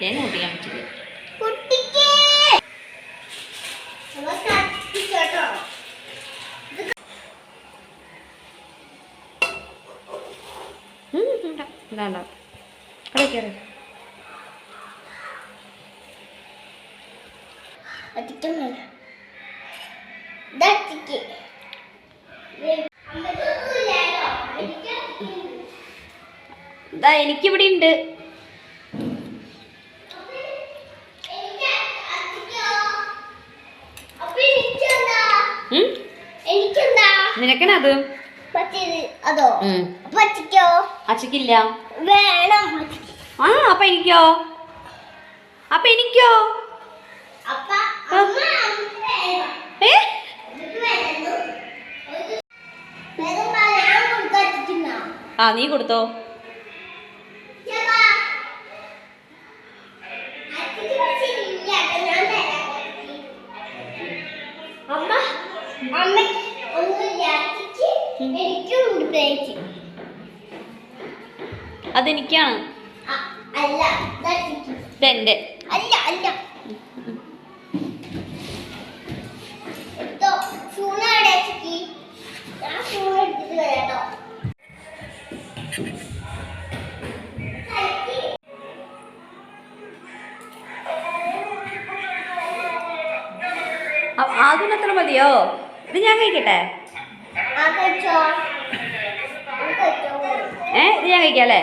തേങ്ങ പൊട്ടിക്കാൻ പറ്റില്ല. വേണ്ട കത്തിക്കുന്നില്ല ഇതത്തിക്ക് ഇതാ എനിക്കിവിടെ ഉണ്ട്. നിനക്കനത് അതോ? അച്ഛക്കില്ല. വേണം. ആ അപ്പൊ എനിക്കോ? അപ്പൊ എനിക്കോ അപ്പ അമ്മ അമ്മ വേണം ഏ ഇത് വേണം വേഗം ഞാൻ കൊടുക്കാറ്റിക്കുന്ന ആ നീ കൊടുത്തോ. അതെനിക്കാണ്. അല്ല. ഇതെന്റെ ആദ്യം അത്ര മതിയോ? ഇത് ഞാൻ കഴിക്കട്ടെ? ഏ ഇത് ഞാൻ കഴിക്കാം അല്ലേ?